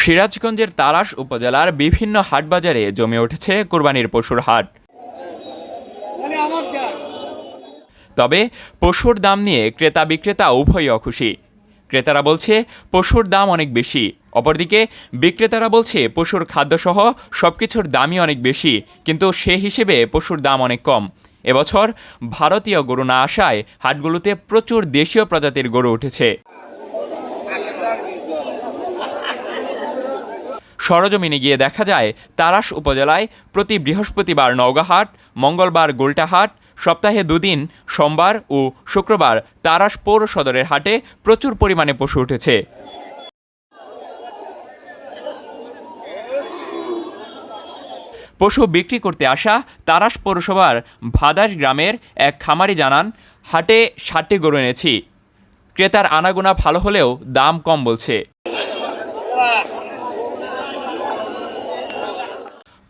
সিরাজগঞ্জের তারাস উপজেলার বিভিন্ন হাটবাজারে জমে উঠেছে কোরবানির পশুর হাট। তবে পশুর দাম নিয়ে ক্রেতা বিক্রেতা উভয়ই অখুশি। ক্রেতারা বলছে পশুর দাম অনেক বেশি। অপরদিকে বিক্রেতারা বলছে পশুর খাদ্যসহ সব কিছুর দামই অনেক বেশি কিন্তু সে হিসেবে পশুর দাম অনেক কম। এবছর ভারতীয় গরু না আসায় হাটগুলোতে প্রচুর দেশীয় প্রজাতির গরু উঠেছে। সরজমিনে গিয়ে দেখা যায় তারাস উপজেলায় প্রতি বৃহস্পতিবার নওগাঁহাট, মঙ্গলবার গোলটাহাট, সপ্তাহে দুদিন, সোমবার ও শুক্রবার তারাস পৌর সদরের হাটে প্রচুর পরিমাণে পশু উঠেছে। পশু বিক্রি করতে আসা তারাস পৌরসভার ভাদাস গ্রামের এক খামারি জানান, হাটে ষাটটি গরু এনেছি। ক্রেতার আনাগোনা ভালো হলেও দাম কম বলছে।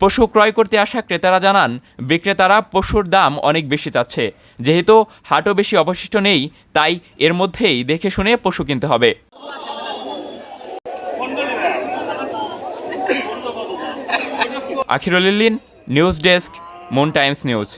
পশু ক্রয় করতে আসা ক্রেতারা জানান, বিক্রেতারা পশুর দাম অনেক বেশি চাচ্ছে। যেহেতু হাটও বেশি অবশিষ্ট নেই, তাই এর মধ্যেই দেখে শুনে পশু কিনতে হবে। Akhirul Illin, news desk, Moon Times news.